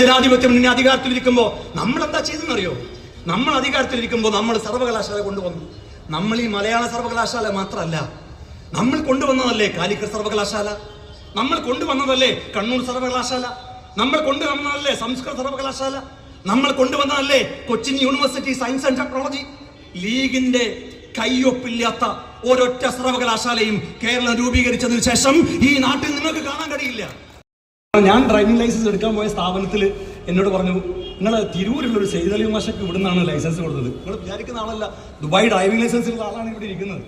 ജനാധിപത്യം ഇനി അധികാരത്തിലിരിക്കുമ്പോൾ നമ്മൾ എന്താ ചെയ്തെന്നറിയോ നമ്മൾ അധികാരത്തിലിരിക്കുമ്പോൾ നമ്മൾ സർവകലാശാല കൊണ്ടുവന്നു. നമ്മൾ ഈ മലയാള സർവകലാശാല മാത്രമല്ല നമ്മൾ കൊണ്ടുവന്നതല്ലേ കാലിക്കറ്റ് സർവകലാശാല? നമ്മൾ കൊണ്ടുവന്നതല്ലേ കണ്ണൂർ സർവകലാശാല? നമ്മൾ കൊണ്ടുവന്നതല്ലേ സംസ്കൃത സർവകലാശാല? നമ്മൾ കൊണ്ടുവന്നതല്ലേ Cochin University Science and Technology? ലീഗിന്റെ കയ്യൊപ്പില്ലാത്ത ഒരൊറ്റ സർവകലാശാലയും കേരളം രൂപീകരിച്ചതിന് ശേഷം ഈ നാട്ടിൽ നിങ്ങൾക്ക് ഞാൻ ഡ്രൈവിംഗ് ലൈസൻസ് എടുക്കാൻ പോയ സ്ഥാപനത്തിൽ എന്നോട് പറഞ്ഞു നിങ്ങൾ തിരൂരുള്ള ഒരു സെയ്തലി മാഷക്ക് നിന്നാണ് ലൈസൻസ് കൊടുത്തത്. നിങ്ങൾ വിചാരിക്കുന്ന ആളല്ല ദുബായ് ഡ്രൈവിംഗ് ലൈസൻസ് ഉള്ള ആളാണ് ഇവിടെ ഇരിക്കുന്നത്.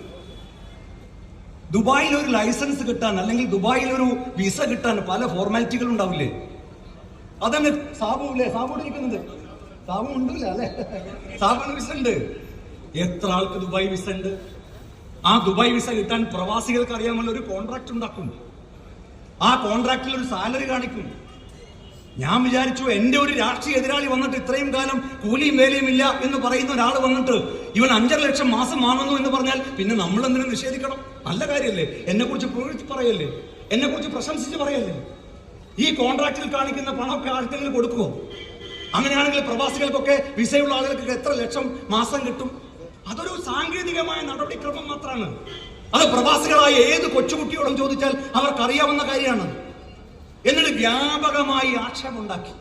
ദുബായിൽ ഒരു ലൈസൻസ് കിട്ടാൻ അല്ലെങ്കിൽ ദുബായിൽ ഒരു വിസ കിട്ടാൻ പല ഫോർമാലിറ്റികൾ ഉണ്ടാവില്ലേ? അതന്നെ സാബു ഇല്ലേ? സാബു ഇരിക്കുന്നത് സാബു ഉണ്ടല്ല അല്ലെ? സാബുന് വിസ ഉണ്ട്. എത്ര ആൾക്ക് ദുബായ് വിസ ഉണ്ട്? ആ ദുബായ് വിസ കിട്ടാൻ പ്രവാസികൾക്ക് അറിയാമല്ലോ ഒരു കോൺട്രാക്ട് ഉണ്ടാക്കും. ആ കോൺട്രാക്റ്റിൽ ഒരു സാലറി കാണിക്കും. ഞാൻ വിചാരിച്ചു എന്റെ ഒരു രാഷ്ട്രീയ എതിരാളി വന്നിട്ട് ഇത്രയും കാലം കൂലിയും വേലയും ഇല്ല എന്ന് പറയുന്ന ഒരാൾ വന്നിട്ട് ഇവൻ അഞ്ചര ലക്ഷം മാസം വാങ്ങുന്നു എന്ന് പറഞ്ഞാൽ പിന്നെ നമ്മൾ എന്തിനും നിഷേധിക്കണം? നല്ല കാര്യമല്ലേ? എന്നെ കുറിച്ച് പുകഴ്ത്തി പറയല്ലേ? എന്നെ കുറിച്ച് പ്രശംസിച്ച് പറയല്ലേ? ഈ കോൺട്രാക്റ്റിൽ കാണിക്കുന്ന പണമൊക്കെ ആർക്കെങ്കിലും കൊടുക്കുമോ അങ്ങനെയാണെങ്കിൽ പ്രവാസികൾക്കൊക്കെ വിസയുള്ള ആളുകൾക്ക് എത്ര ലക്ഷം മാസം കിട്ടും? അതൊരു സാങ്കേതികമായ നടപടിക്രമം മാത്രമാണ് അത് പ്രവാസികളായ ഏത് കൊച്ചുകുട്ടിയോടും ചോദിച്ചാൽ അവർക്കറിയാവുന്ന കാര്യമാണ് എന്നിട്ട് വ്യാപകമായി ആക്ഷേപമുണ്ടാക്കി.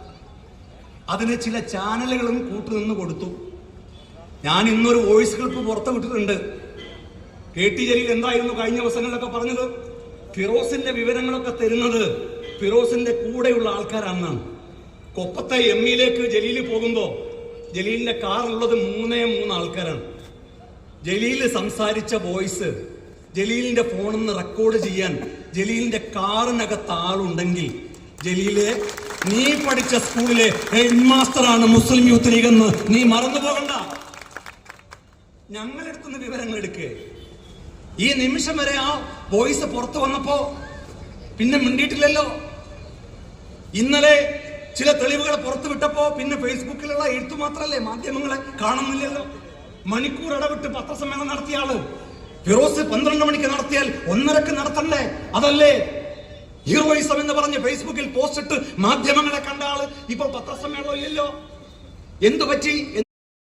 അതിന് ചില ചാനലുകളും കൂട്ടുനിന്ന് കൊടുത്തു. ഞാൻ ഇന്നൊരു വോയിസ് ക്ലിപ്പ് പുറത്തു വിട്ടിട്ടുണ്ട് കെ ടി ജലീൽ എന്തായിരുന്നു കഴിഞ്ഞ ദിവസങ്ങളിലൊക്കെ പറഞ്ഞത്? ഫിറോസിന്റെ വിവരങ്ങളൊക്കെ തരുന്നത് ഫിറോസിന്റെ കൂടെയുള്ള ആൾക്കാരാണെന്നാണ്. കൊപ്പത്തെ എം ഇയിലേക്ക് ജലീൽ പോകുമ്പോൾ ജലീലിന്റെ കാറുള്ളത് മൂന്നേ മൂന്ന് ആൾക്കാരാണ്. ജലീൽ സംസാരിച്ച വോയിസ് ജലീലിന്റെ ഫോണിൽ നിന്ന് റെക്കോർഡ് ചെയ്യാൻ ജലീലിന്റെ കാറിനകത്ത് ആളുണ്ടെങ്കിൽ ജലീലെ നീ പഠിച്ച സ്കൂളിലെ ഹെഡ് മാസ്റ്ററാണ് മുസ്ലിം യൂത്ത് ലീഗ് എന്ന് നീ മറന്നു പോകണ്ട. ഞങ്ങളെടുത്തുനിന്ന് വിവരങ്ങൾ എടുക്കേ. ഈ നിമിഷം വരെ ആ വോയിസ് പുറത്തു വന്നപ്പോ പിന്നെ മിണ്ടിയിട്ടില്ലല്ലോ. ഇന്നലെ ചില തെളിവുകൾ പുറത്തു വിട്ടപ്പോ പിന്നെ ഫേസ്ബുക്കിലുള്ള എഴുത്തു മാത്രല്ലേ മാധ്യമങ്ങളെ കാണുന്നില്ലല്ലോ. മണിക്കൂർ ഇടവിട്ട് പത്രസമ്മേളനം നടത്തിയ ആൾ. ഫിറോസ് പന്ത്രണ്ട് മണിക്ക് നടത്തിയാൽ ഒന്നരക്ക് നടത്തണ്ടേ? അതല്ലേ? ഹീറോയിസം എന്ന് പറഞ്ഞ് ഫേസ്ബുക്കിൽ പോസ്റ്റ് ഇട്ട് മാധ്യമങ്ങളെ കണ്ട ആൾ ഇപ്പൊ പത്രസമ്മേളനം ഇല്ലല്ലോ. എന്തു പറ്റി?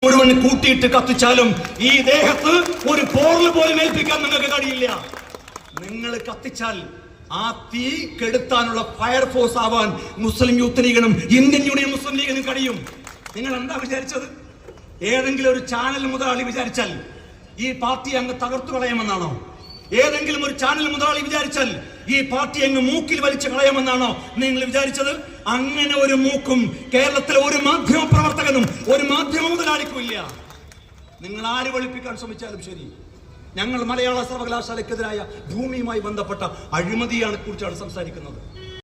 മുഴുവൻ കൂട്ടിയിട്ട് കത്തിച്ചാലും ഈ ദേഹത്ത് ഒരു പോറൽ പോലും ഏൽപ്പിക്കാൻ നിങ്ങൾക്ക് കഴിയില്ല. നിങ്ങൾ കത്തിച്ചാൽ ആ തീ കെടുത്താനുള്ള ഫയർഫോഴ്സ് ആവാൻ മുസ്ലിം യൂത്ത് ലീഗിനും ഇന്ത്യൻ യൂണിയൻ മുസ്ലിം ലീഗിനും കഴിയും. നിങ്ങൾ എന്താ വിചാരിച്ചത്? ഏതെങ്കിലും ഒരു ചാനൽ മുതലാളി വിചാരിച്ചാൽ ഈ പാർട്ടി അങ്ങ് തകർത്തു കളയാമെന്നാണോ? ഏതെങ്കിലും ഒരു ചാനൽ മുതലാളി വിചാരിച്ചാൽ ഈ പാർട്ടി അങ്ങ് മൂക്കിൽ വലിച്ചു കളയാമെന്നാണോ നിങ്ങൾ വിചാരിച്ചത്? അങ്ങനെ ഒരു മൂക്കും കേരളത്തിലെ ഒരു മാധ്യമ പ്രവർത്തകനും ഒരു മാധ്യമ മുതലാളിക്കും ഇല്ല. നിങ്ങൾ ആര് വെളുപ്പിക്കാൻ ശ്രമിച്ചാലും ശരി. ഞങ്ങൾ മലയാള സർവകലാശാലയ്ക്കെതിരായ ഭൂമിയുമായി ബന്ധപ്പെട്ട അഴിമതിയാണ് കുറിച്ചാണ് സംസാരിക്കുന്നത്.